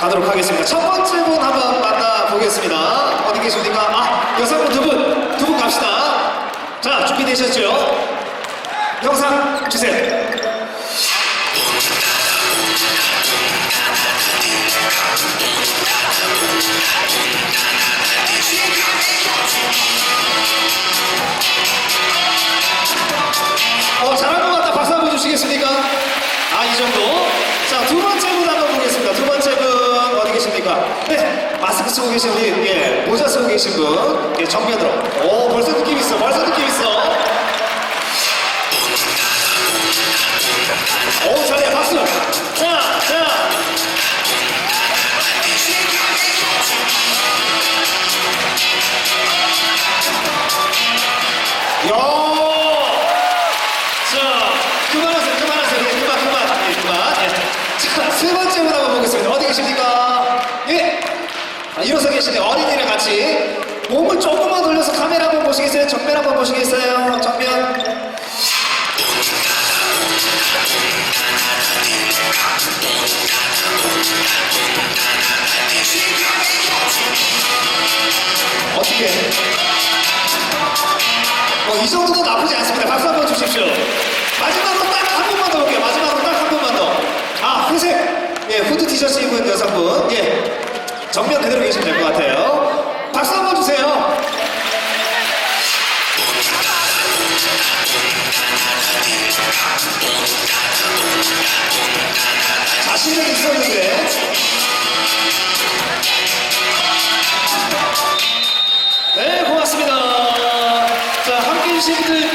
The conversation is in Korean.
가도록 하겠습니다. 첫 번째 분 한번 만나보겠습니다. 어디 계십니까? 아, 여성분 두 분, 두 분 갑시다. 자, 준비되셨죠? 영상 주세요. 어, 잘한 것 같다. 박수 한번 주시겠습니까? 아, 이 정도. 자, 두 번째 분 한번 보겠습니다. 두 번째 분 어디 계십니까? 네, 마스크 쓰고 계신 우리, 예, 모자 쓰고 계신 분. 예, 정면으로. 오, 벌써 느낌 있어. 벌써 느낌 있어. 오, 잘해. 박수. 자, 자. 야! 자, 그만하세요, 그만하세요. 예, 그만, 그만. 예, 그만. 예. 자, 세 번째 분한번 보겠습니다. 어디 계십니까? 예. 아, 일어서 계시네. 같이. 몸을 조금만 돌려서 카메라 한번 보시겠어요? 정면 한번 보시겠어요? 정면. 어떻게? 어, 이 정도도 나쁘지 않습니다. 박수 한번 주십시오. 마지막으로 딱 한 번만 더 볼게요. 마지막으로 딱 한 번만 더. 아, 회색. 예, 후드 티셔츠 입은 여성분. 예. 정면 그대로 계시면 될 것 같아요. 자신은 있었는데 네 고맙습니다. 자 함께 해주신 분들